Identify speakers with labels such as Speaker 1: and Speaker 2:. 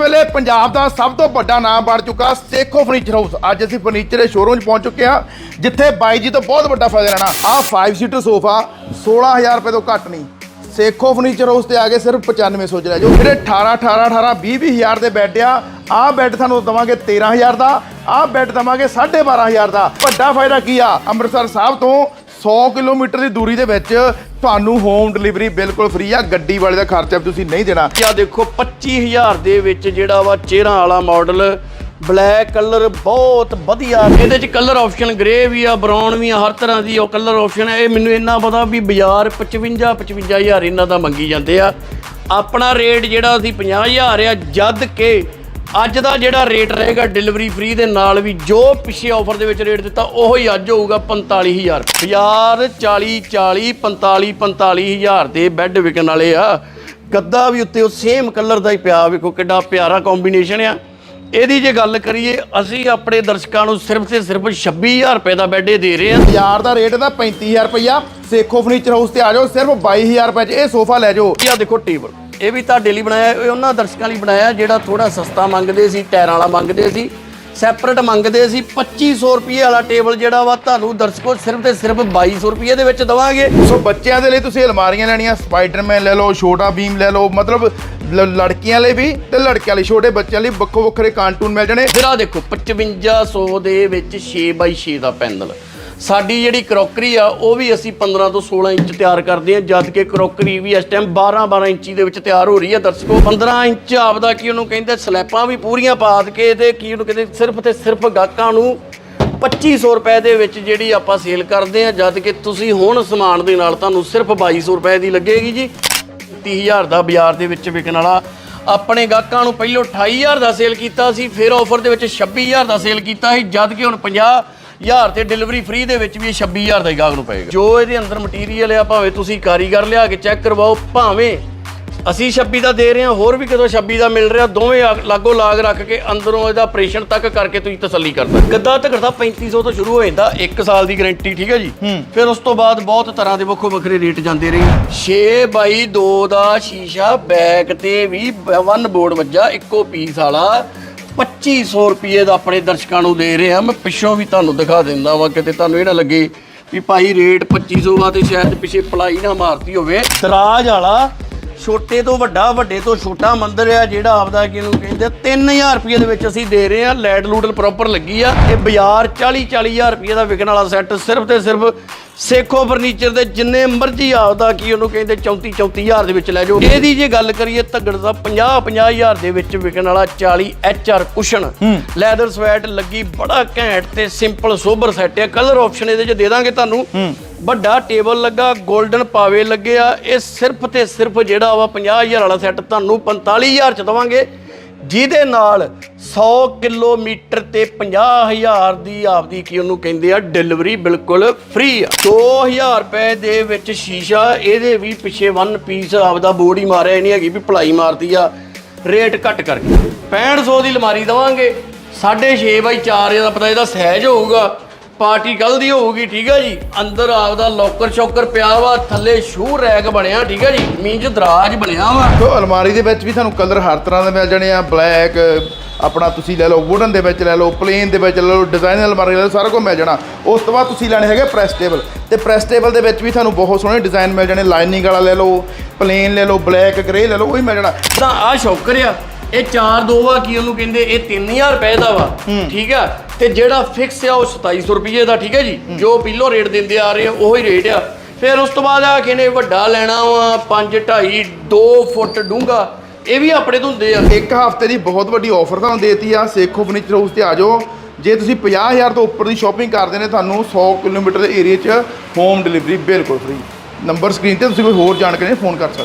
Speaker 1: ਵੇਲੇ ਪੰਜਾਬ ਦਾ ਸਭ ਤੋਂ ਵੱਡਾ ਨਾਮ ਬਣ ਚੁੱਕਾ ਸੇਖੋ ਫਰਨੀਚਰ ਹਾਊਸ ਅੱਜ ਅਸੀਂ ਫਰਨੀਚਰ ਦੇ ਸ਼ੋਰੂਮ 'ਚ ਪਹੁੰਚ ਚੁੱਕੇ ਹਾਂ, ਜਿੱਥੇ ਬਾਈ ਜੀ ਤੋਂ ਬਹੁਤ ਵੱਡਾ ਫਾਇਦਾ ਲੈਣਾ। ਆਹ 5 ਸੀਟਰ ਸੋਫਾ 16000 ਰੁਪਏ ਤੋਂ ਘੱਟ ਨਹੀਂ। ਸੇਖੋ ਫਰਨੀਚਰ ਹਾਊਸ ਤੇ ਆ ਕੇ ਸਿਰਫ 9500 ਚ ਲੈ ਜਾਓ। ਜਿਹੜੇ 18 18 18 20 20 ਹਜ਼ਾਰ ਦੇ ਬੈੱਡ ਆ, ਆਹ ਬੈੱਡ ਤੁਹਾਨੂੰ ਦਵਾਂਗੇ 13000 ਦਾ, ਆਹ ਬੈੱਡ ਦਵਾਂਗੇ 12500 ਦਾ। ਵੱਡਾ ਫਾਇਦਾ ਕੀ ਆ? ਅੰਮ੍ਰਿਤਸਰ ਸਾਹਿਬ ਤੋਂ 100 ਕਿਲੋਮੀਟਰ ਦੀ ਦੂਰੀ ਦੇ ਵਿੱਚ ਤੁਹਾਨੂੰ ਹੋਮ ਡਿਲੀਵਰੀ ਬਿਲਕੁਲ ਫ੍ਰੀ ਆ, ਗੱਡੀ ਵਾਲੇ ਦਾ ਖਰਚਾ ਵੀ ਤੁਸੀਂ ਨਹੀਂ ਦੇਣਾ।
Speaker 2: ਆ ਦੇਖੋ 25000 ਦੇ ਵਿੱਚ ਜਿਹੜਾ ਵਾ ਚਿਹਰਾ ਵਾਲਾ ਮਾਡਲ ਬਲੈਕ ਕਲਰ ਬਹੁਤ ਵਧੀਆ। ਇਹਦੇ ਚ ਕਲਰ ਆਪਸ਼ਨ ਗ੍ਰੇ ਵੀ ਆ ਬਰਾਊਨ ਵੀ ਆ, ਹਰ ਤਰ੍ਹਾਂ ਦੀ ਉਹ ਕਲਰ ਆਪਸ਼ਨ ਹੈ ਇਹ ਮੈਨੂੰ ਇੰਨਾ ਪਤਾ ਵੀ ਬਾਜ਼ਾਰ 55 55000 ਇਹਨਾਂ ਦਾ ਮੰਗੀ ਜਾਂਦੇ ਆ। ਆਪਣਾ ਰੇਟ ਜਿਹੜਾ ਅਸੀਂ 50000 ਆ, ਜਦ ਕਿ ਅੱਜ ਦਾ ਜਿਹੜਾ ਰੇਟ ਰਹੇਗਾ ਡਿਲੀਵਰੀ ਫ੍ਰੀ ਦੇ ਨਾਲ ਵੀ ਜੋ ਪਿੱਛੇ ਆਫਰ ਦੇ ਵਿੱਚ ਰੇਟ ਦਿੱਤਾ ਉਹੋ ਹੀ ਅੱਜ ਹੋਊਗਾ 45000 ਬਾਜ਼ਾਰ 40 40 45 45000 ਦੇ ਬੈੱਡ ਵਿਕਣ ਵਾਲੇ ਆ। ਗੱਦਾ ਵੀ ਉੱਤੇ ਉਹ ਸੇਮ ਕਲਰ ਦਾ ਹੀ ਪਿਆ ਵੇਖੋ ਕਿੱਡਾ ਪਿਆਰਾ ਕੰਬੀਨੇਸ਼ਨ ਆ। ਇਹਦੀ ਜੇ ਗੱਲ ਕਰੀਏ ਅਸੀਂ ਆਪਣੇ ਦਰਸ਼ਕਾਂ ਨੂੰ ਸਿਰਫ ਤੇ ਸਿਰਫ 26000 ਰੁਪਏ ਦਾ ਬੈੱਡ ਦੇ ਰਹੇ ਹਾਂ।
Speaker 1: ਬਾਜ਼ਾਰ ਦਾ ਰੇਟ ਦਾ 35000 ਰੁਪਇਆ ਸੇਖੋ ਫਰਨੀਚਰ ਹਾਊਸ ਤੇ ਆ ਜਾਓ ਸਿਰਫ 22000 ਰੁਪਏ 'ਚ ਇਹ ਸੋਫਾ ਲੈ ਜਾਓ।
Speaker 2: ਇਹ ਦੇਖੋ ਟੇਬਲ ਇਹ ਵੀ ਤੁਹਾਡੇ ਲਈ ਬਣਾਇਆ ਇਹ ਉਹਨਾਂ ਦਰਸ਼ਕਾਂ ਲਈ ਬਣਾਇਆ ਜਿਹੜਾ ਥੋੜਾ ਸਸਤਾ ਮੰਗਦੇ ਸੀ ਟਾਇਰਾਂ ਵਾਲਾ ਮੰਗਦੇ ਸੀ ਸੈਪਰੇਟ ਮੰਗਦੇ ਸੀ 2500 ਰੁਪਏ ਵਾਲਾ ਟੇਬਲ ਜਿਹੜਾ ਵਾ ਤੁਹਾਨੂੰ ਦਰਸ਼ਕੋ ਸਿਰਫ ਤੇ ਸਿਰਫ 2200 ਰੁਪਏ ਦੇ ਵਿੱਚ ਦਵਾਂਗੇ।
Speaker 1: ਸੋ ਬੱਚਿਆਂ ਦੇ ਲਈ ਤੁਸੀਂ ਅਲਮਾਰੀਆਂ ਲੈਣੀਆਂ ਸਪਾਈਡਰਮੈਨ ਲੈ ਲਓ ਛੋਟਾ ਬੀਮ ਲੈ ਲਓ ਮਤਲਬ ਲੜਕੀਆਂ ਲਈ ਵੀ ਤੇ ਲੜਕਿਆਂ ਲਈ ਛੋਟੇ ਬੱਚਿਆਂ ਲਈ ਵੱਖੋ ਵੱਖਰੇ ਕਾਰਟੂਨ ਮਿਲ ਜਾਣੇ।
Speaker 2: ਫਿਰ ਆਹ ਦੇਖੋ 5500 ਦੇ ਵਿੱਚ 6x6 ਦਾ ਪੈਨਲ। ਸਾਡੀ ਜਿਹੜੀ ਕਰੋਕਰੀ ਆ, ਉਹ ਵੀ ਅਸੀਂ 15 ਤੋਂ 16 ਇੰਚ ਤਿਆਰ ਕਰਦੇ ਆ ਜਦ ਕਿ ਕਰੋਕਰੀ ਵੀ ਇਸ ਟਾਈਮ 12 12 ਇੰਚੀ ਦੇ ਵਿੱਚ ਤਿਆਰ ਹੋ ਰਹੀ ਹੈ ਦਰਸ਼ਕੋ। 15 ਇੰਚ ਆਪਦਾ ਕੀ ਉਹਨੂੰ ਕਹਿੰਦੇ, ਸਲੈਪਾਂ ਵੀ ਪੂਰੀਆਂ ਪਾ ਕੇ ਤੇ ਕੀ ਉਹਨੂੰ ਕਹਿੰਦੇ, ਸਿਰਫ ਤੇ ਸਿਰਫ ਗਾਹਕਾਂ ਨੂੰ 2500 ਰੁਪਏ ਦੇ ਵਿੱਚ ਜਿਹੜੀ ਆਪਾਂ ਸੇਲ ਕਰਦੇ ਆ ਜਦ ਕਿ ਤੁਸੀਂ ਹੁਣ ਸਮਾਨ ਦੇ ਨਾਲ ਤੁਹਾਨੂੰ ਸਿਰਫ 2200 ਰੁਪਏ ਦੀ ਲੱਗੇਗੀ ਜੀ। 30000 ਦਾ ਬਾਜ਼ਾਰ ਦੇ ਵਿੱਚ ਵਿਕਣ ਵਾਲਾ। ਆਪਣੇ ਗਾਹਕਾਂ ਨੂੰ ਪਹਿਲਾਂ 28000 ਦਾ ਸੇਲ ਕੀਤਾ ਸੀ, ਫਿਰ ਆਫਰ ਦੇ ਵਿੱਚ 26000 ਦਾ ਸੇਲ ਕੀਤਾ ਸੀ, ਜਦ ਕਿ ਹੁਣ 50000 ਤੇ ਡਿਲੀਵਰੀ ਫ੍ਰੀ ਦੇ ਵਿੱਚ ਵੀ ਇਹ 26000 ਦਾ ਹੀ ਗਾਹਕ ਨੂੰ ਪਏਗਾ। ਜੋ ਇਹਦੇ ਅੰਦਰ ਮਟੀਰੀਅਲ ਆ ਭਾਵੇਂ ਤੁਸੀਂ ਕਾਰੀਗਰ ਲਿਆ ਕੇ ਚੈੱਕ ਕਰਵਾਓ ਭਾਵੇਂ ਅਸੀਂ 26 ਦਾ ਦੇ ਰਹੇ ਹਾਂ ਹੋਰ ਵੀ ਕਿਤੋਂ 26 ਦਾ ਮਿਲ ਰਿਹਾ ਦੋਵੇਂ ਲਾਗੋ ਲਾਗ ਰੱਖ ਕੇ ਅੰਦਰੋਂ ਇਹਦਾ ਆਪਰੇਸ਼ਨ ਤੱਕ ਕਰਕੇ ਤੁਸੀਂ ਤਸੱਲੀ ਕਰ ਸਕਦੇ ਗੱਦਾ ਤਕੜਾ 3500 ਤੋਂ ਸ਼ੁਰੂ ਹੋ ਜਾਂਦਾ 1 ਸਾਲ ਦੀ ਗਾਰੰਟੀ ਠੀਕ ਹੈ ਜੀ? ਫਿਰ ਉਸ ਤੋਂ ਬਾਅਦ ਬਹੁਤ ਤਰ੍ਹਾਂ ਦੇ ਵੱਖੋ ਵੱਖਰੇ ਰੇਟ ਜਾਂਦੇ ਰਹੇ। 6 ਬਾਈ 2 ਦਾ ਸ਼ੀਸ਼ਾ ਬੈਕ ਤੇ ਵੀ ਵਨ ਬੋਰਡ ਵੱਜਾ ਇੱਕੋ ਪੀਸ ਵਾਲਾ। 2500 ਰੁਪਏ ਦਾ ਆਪਣੇ ਦਰਸ਼ਕਾਂ ਨੂੰ ਦੇ ਰਿਹਾ। ਮੈਂ ਪਿੱਛੋਂ ਵੀ ਤੁਹਾਨੂੰ ਦਿਖਾ ਦਿੰਦਾ ਵਾਂ ਕਿਤੇ ਤੁਹਾਨੂੰ ਇਹ ਨਾ ਲੱਗੇ ਵੀ ਭਾਈ ਰੇਟ 2500 ਵਾ ਤੇ ਸ਼ਾਇਦ ਪਿੱਛੇ ਪਲਾਈ ਨਾ ਮਾਰਤੀ ਹੋਵੇ। ਦਰਾਜ ਵਾਲਾ ਛੋਟੇ ਤੋਂ ਵੱਡਾ ਵੱਡੇ ਤੋਂ ਛੋਟਾ ਮੰਦਿਰ ਆ ਜਿਹੜਾ ਆਪਦਾ ਕਿਹਨੂੰ ਕਹਿੰਦੇ ਆ, 3000 ਰੁਪਏ ਦੇ ਵਿੱਚ ਅਸੀਂ ਦੇ ਰਹੇ ਆ। ਲੈਡ ਲੂਡਲ ਪ੍ਰੋਪਰ ਲੱਗੀ ਆ। ਇਹ ਬਾਜ਼ਾਰ 40 40000 ਰੁਪਏ ਦਾ ਵਿਕਣ ਵਾਲਾ ਸੈੱਟ ਸਿਰਫ ਤੇ ਸਿਰਫ ਸੇਖੋ ਫਰਨੀਚਰ ਦੇ ਜਿੰਨੇ ਮਰਜ਼ੀ ਆਪਦਾ ਕੀ ਉਹਨੂੰ ਕਹਿੰਦੇ 34 34000 ਦੇ ਵਿੱਚ ਲੈ ਜਾਓ। ਇਹਦੀ ਜੇ ਗੱਲ ਕਰੀਏ ਤਗੜ ਦਾ 50 50000 ਦੇ ਵਿੱਚ ਵਿਕਣ ਵਾਲਾ 40 HR ਕੁਸ਼ਨ। ਲੈਦਰ ਸਵੈਟ ਲੱਗੀ ਬੜਾ ਘੈਂਟ ਤੇ ਸਿੰਪਲ ਸੋਬਰ ਸੈੱਟ ਆ। ਕਲਰ ਆਪਸ਼ਨ ਇਹਦੇ ਚ ਦੇ ਦਾਂਗੇ ਤੁਹਾਨੂੰ। ਵੱਡਾ ਟੇਬਲ ਲੱਗਾ 골ਡਨ ਪਾਵੇ ਲੱਗੇ ਆ। ਇਹ ਸਿਰਫ ਤੇ ਸਿਰਫ ਜਿਹੜਾ ਵਾ 50000 ਵਾਲਾ ਸੈੱਟ ਤੁਹਾਨੂੰ 45000 ਚ ਦਵਾਂਗੇ। ਜਿਹਦੇ ਨਾਲ 100 ਕਿਲੋਮੀਟਰ ਤੇ 50000 ਦੀ ਆਪਦੀ ਕੀ ਉਹਨੂੰ ਕਹਿੰਦੇ ਆ ਡਿਲੀਵਰੀ ਬਿਲਕੁਲ ਫ੍ਰੀ ਆ। 2000 ਰੁਪਏ ਦੇ ਵਿੱਚ ਸ਼ੀਸ਼ਾ, ਇਹਦੇ ਵੀ ਪਿੱਛੇ ਵਨ ਪੀਸ ਆਪਦਾ ਬੋਰਡ ਹੀ ਮਾਰਿਆ, ਇਹ ਨਹੀਂ ਹੈਗੀ ਵੀ ਭਲਾਈ ਮਾਰਦੀ ਆ। ਰੇਟ ਘੱਟ ਕਰਕੇ। 6500 ਦੀ ਅਲਮਾਰੀ ਦਵਾਂਗੇ। 6.5 ਬਾਈ 4 ਦਾ ਪਤਾ ਇਹਦਾ ਸਹਿਜ ਹੋਊਗਾ। ਪਾਰਟੀ ਕੱਲ ਦੀ ਹੋਊਗੀ, ਠੀਕ ਆ ਜੀ। ਅੰਦਰ ਆਪਦਾ ਲੋਕਰ ਸ਼ੌਕਰ ਪਿਆ ਵਾ, ਥੱਲੇ ਸ਼ੂ ਰੈਕ ਬਣਿਆ, ਠੀਕ ਆ ਜੀ। ਮੀਂਜ ਦਰਾਜ ਬਣਿਆ ਵਾ।
Speaker 1: ਸੋ ਅਲਮਾਰੀ ਦੇ ਵਿੱਚ ਵੀ ਤੁਹਾਨੂੰ ਕਲਰ ਹਰ ਤਰ੍ਹਾਂ ਦੇ ਮਿਲ ਜਾਣੇ ਆ ਬਲੈਕ ਆਪਣਾ ਤੁਸੀਂ ਲੈ ਲਓ ਵੁਡਨ ਦੇ ਵਿੱਚ ਲੈ ਲਓ ਪਲੇਨ ਦੇ ਵਿੱਚ ਲੈ ਲਓ ਡਿਜ਼ਾਈਨ ਅਲਮਾਰੀ ਲੈ ਲਓ, ਸਾਰਾ ਕੁਝ ਮਿਲ ਜਾਣਾ। ਉਸ ਤੋਂ ਬਾਅਦ ਤੁਸੀਂ ਲੈਣੇ ਹੈਗੇ ਪ੍ਰੈਸ ਟੇਬਲ ਤੇ ਪ੍ਰੈਸ ਟੇਬਲ ਦੇ ਵਿੱਚ ਵੀ ਤੁਹਾਨੂੰ ਬਹੁਤ ਸੋਹਣੇ ਡਿਜ਼ਾਈਨ ਮਿਲ ਜਾਣੇ ਲਾਈਨਿੰਗ ਵਾਲਾ ਲੈ ਲਓ ਪਲੇਨ ਲੈ ਲਓ ਬਲੈਕ ਗ੍ਰੇ ਲੈ ਲਓ, ਉਹ ਹੀ ਮਿਲ ਜਾਣਾ।
Speaker 2: ਤਾਂ ਆ ਸ਼ੌਕਰ ਆ ਇਹ 4 2 ਆ ਕੀ ਉਹਨੂੰ ਕਹਿੰਦੇ? ਇਹ 3000 ਰੁਪਏ ਦਾ ਵਾ। ਠੀਕ ਆ? ਤੇ ਜਿਹੜਾ ਫਿਕਸ ਆ ਉਹ 2700 ਰੁਪਏ ਦਾ ਠੀਕ ਹੈ ਜੀ? ਜੋ ਪਹਿਲੋਂ ਰੇਟ ਦਿੰਦੇ ਆ ਰਹੇ ਆ ਉਹੀ ਰੇਟ ਆ। ਫਿਰ ਉਸ ਤੋਂ ਬਾਅਦ ਆ ਕਿਨੇ ਵੱਡਾ ਲੈਣਾ ਵਾ 5 2.5 2 ਫੁੱਟ ਡੂੰਘਾ। ਇਹ ਵੀ ਆਪਣੇ ਤੋਂ ਹੁੰਦੇ ਆ।
Speaker 1: ਇੱਕ ਹਫ਼ਤੇ ਦੀ ਬਹੁਤ ਵੱਡੀ ਆਫਰ ਤੁਹਾਨੂੰ ਦੇਤੀ ਆ ਸੇਖੋ ਫਰਨੀਚਰ ਹਾਊਸ ਤੇ ਆ ਜਾਓ। ਜੇ ਤੁਸੀਂ 50000 ਤੋਂ ਉੱਪਰ ਦੀ ਸ਼ਾਪਿੰਗ ਕਰਦੇ ਨੇ ਤੁਹਾਨੂੰ 100 ਕਿਲੋਮੀਟਰ ਦੇ ਏਰੀਆ 'ਚ ਹੋਮ ਡਿਲੀਵਰੀ ਬਿਲਕੁਲ ਫ੍ਰੀ ਨੰਬਰ ਸਕਰੀਨ ਤੇ ਤੁਸੀਂ ਕੋਈ ਹੋਰ ਜਾਣਕਾਰੀ ਫੋਨ ਕਰ ਸਕਦੇ।